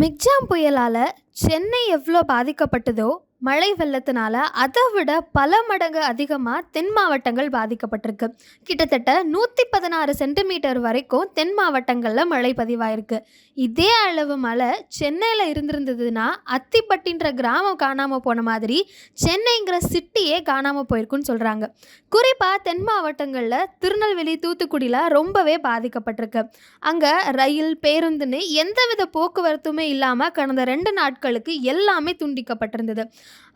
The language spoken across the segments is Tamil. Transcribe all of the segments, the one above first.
மிக்ஜாம் புயலால் சென்னை எவ்வளோ பாதிக்கப்பட்டதோ மழை வெள்ளத்தினால அதை விட பல மடங்கு அதிகமாக தென் மாவட்டங்கள் பாதிக்கப்பட்டிருக்கு. கிட்டத்தட்ட நூற்றி பதினாறு சென்டிமீட்டர் வரைக்கும் தென் மாவட்டங்களில் மழை பதிவாயிருக்கு. இதே அளவு மழை சென்னையில் இருந்திருந்ததுன்னா அத்திப்பட்டின்ற கிராமம் காணாமல் போன மாதிரி சென்னைங்கிற சிட்டியே காணாமல் போயிருக்குன்னு சொல்கிறாங்க குறிப்பாக தென் மாவட்டங்களில் திருநெல்வேலி தூத்துக்குடியில் ரொம்பவே பாதிக்கப்பட்டிருக்கு. அங்கே ரயில் பேருந்துன்னு எந்தவித போக்குவரத்துமே இல்லாமல் கடந்த ரெண்டு நாட்களுக்கு எல்லாமே துண்டிக்கப்பட்டிருந்தது.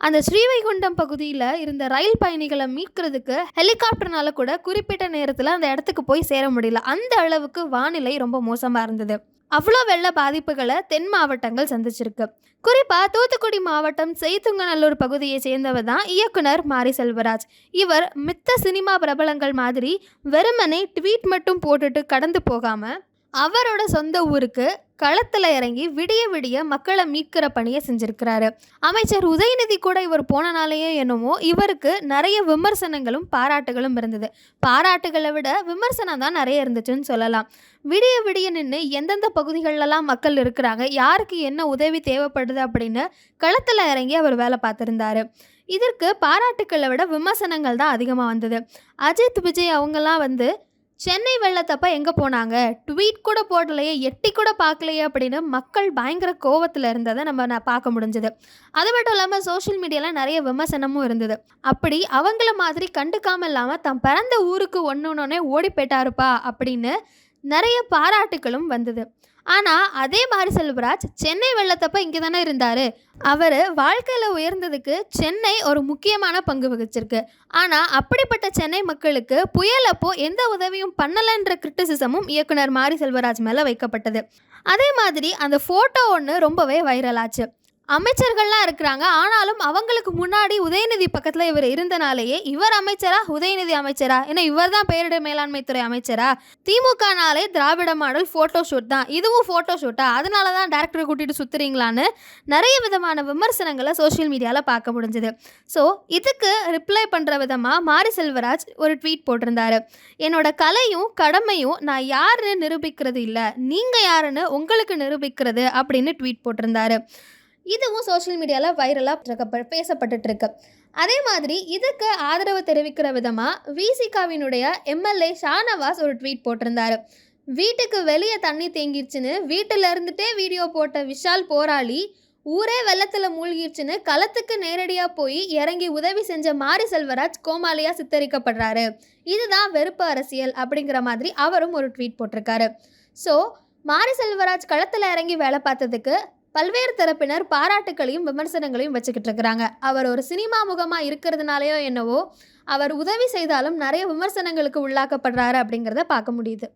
அந்த ஸ்ரீவைகுண்டம் பகுதியில் இருந்த ரயில் பயணிகளை மீட்கிறதுக்கு ஹெலிகாப்டர்னால கூட குறிப்பிட்ட நேரத்தில் அந்த இடத்துக்கு போய் சேர முடியல. அந்த அளவுக்கு வானிலை ரொம்ப மோசமாக இருந்தது. அவ்வளோ வெள்ள பாதிப்புகளை தென் மாவட்டங்கள் சந்திச்சிருக்கு. குறிப்பாக தூத்துக்குடி மாவட்டம் செய்துங்கநல்லூர் பகுதியை சேர்ந்தவர் தான் இயக்குனர் மாரி செல்வராஜ் இவர் மித்த சினிமா பிரபலங்கள் மாதிரி வெறுமனே ட்வீட் மட்டும் போட்டுட்டு கடந்து போகாமல் அவரோட சொந்த ஊருக்கு களத்தில் இறங்கி விடிய விடிய மக்களை மீட்கிற பணியை செஞ்சுருக்கிறாரு. அமைச்சர் உதயநிதி கூட இவர் போனனாலேயே என்னமோ இவருக்கு நிறைய விமர்சனங்களும் பாராட்டுகளும் இருந்தது. பாராட்டுகளை விட விமர்சனம் தான் நிறைய இருந்துச்சுன்னு சொல்லலாம். விடிய விடிய நின்று எந்தெந்த பகுதிகளெல்லாம் மக்கள் இருக்கிறாங்க யாருக்கு என்ன உதவி தேவைப்படுது அப்படின்னு களத்தில் இறங்கி அவர் வேலை பார்த்துருந்தாரு. இதற்கு பாராட்டுக்களை விட விமர்சனங்கள் தான் அதிகமாக வந்தது. அஜித் விஜய் அவங்கெல்லாம் வந்து சென்னை வெள்ளத்தப்ப எங்கே போனாங்க? ட்வீட் கூட போடலையே எட்டி கூட பார்க்கலையே அப்படின்னு மக்கள் பயங்கர கோவத்தில் இருந்ததை நம்ம நான் பார்க்க முடிஞ்சது. அது மட்டும் இல்லாமல் சோஷியல் மீடியாவில் நிறைய விமர்சனமும் இருந்தது. அப்படி அவங்கள மாதிரி கண்டுக்காமல் இல்லாமல் தம் பிறந்த ஊருக்கு ஒன்று ஒன்றே ஓடி போயிட்டாருப்பா அப்படின்னு நிறைய பாராட்டுகளும் வந்தது. ஆனால் அதே மாதிரி செல்வராஜ் சென்னை வெள்ளத்தப்ப இங்கே தானே இருந்தார். அவர் வாழ்க்கையில் உயர்ந்ததுக்கு சென்னை ஒரு முக்கியமான பங்கு வகிச்சிருக்கு. ஆனால் அப்படிப்பட்ட சென்னை மக்களுக்கு புயல் அப்போ எந்த உதவியும் பண்ணலைன்ற கிரிட்டிசிசமும் இயக்குனர் மாரி செல்வராஜ் மேலே வைக்கப்பட்டது. அதே மாதிரி அந்த ஃபோட்டோ ஒன்று ரொம்பவே வைரலாச்சு அமைச்சர்கள்லாம் இருக்கிறாங்க. ஆனாலும் அவங்களுக்கு முன்னாடி உதயநிதி பக்கத்தில் இவர் இருந்தனாலேயே இவர் அமைச்சரா உதயநிதி அமைச்சரா? ஏன்னா இவர் தான் பேரிடர் மேலாண்மை துறை அமைச்சரா? திமுகனாலே திராவிட மாடல் ஃபோட்டோ ஷூட் தான். இதுவும் ஃபோட்டோ ஷூட்டா அதனால தான் டேரக்டரை கூட்டிகிட்டு சுற்றுறீங்களான்னு நிறைய விதமான விமர்சனங்களை சோஷியல் மீடியாவில் பார்க்க முடிஞ்சது. ஸோ இதுக்கு ரிப்ளை பண்ணுற விதமாக மாரி செல்வராஜ் ஒரு ட்வீட் போட்டிருந்தாரு. என்னோட கலையும் கடமையும் நான் யாருன்னு நிரூபிக்கிறது இல்லை. நீங்கள் யாருன்னு உங்களுக்கு நிரூபிக்கிறது அப்படின்னு ட்வீட் போட்டிருந்தாரு. இதுவும் சோஷியல் மீடியாவில் வைரலாக பேசப்பட்டுட்டு இருக்கு அதே மாதிரி இதுக்கு ஆதரவு தெரிவிக்கிற விதமாக விசிகாவினுடைய எம்எல்ஏ ஷானவாஸ் ஒரு ட்வீட் போட்டிருந்தாரு. வீட்டுக்கு வெளியே தண்ணி தேங்கிருச்சுன்னு வீட்டில் இருந்துட்டே வீடியோ போட்ட விஷால் போராளி ஊரே வெள்ளத்தில் மூழ்கிருச்சுன்னு களத்துக்கு நேரடியாக போய் இறங்கி உதவி செஞ்ச மாரி செல்வராஜ் கோமாளியாக சித்தரிக்கப்படுறாரு. இதுதான் வெறுப்பு அரசியல் அப்படிங்கிற மாதிரி அவரும் ஒரு ட்வீட் போட்டிருக்காரு. ஸோ மாரி செல்வராஜ் களத்தில் இறங்கி வேலை பார்த்ததுக்கு பல்வேறு தரப்பினர் பாராட்டுகளையும் விமர்சனங்களையும் வச்சுக்கிட்டு இருக்கிறாங்க அவர் ஒரு சினிமா முகமாக இருக்கிறதுனாலையோ என்னவோ அவர் உதவி செய்தாலும் நிறைய விமர்சனங்களுக்கு உள்ளாக்கப்படுறாரு அப்படிங்கிறத பார்க்க முடியுது.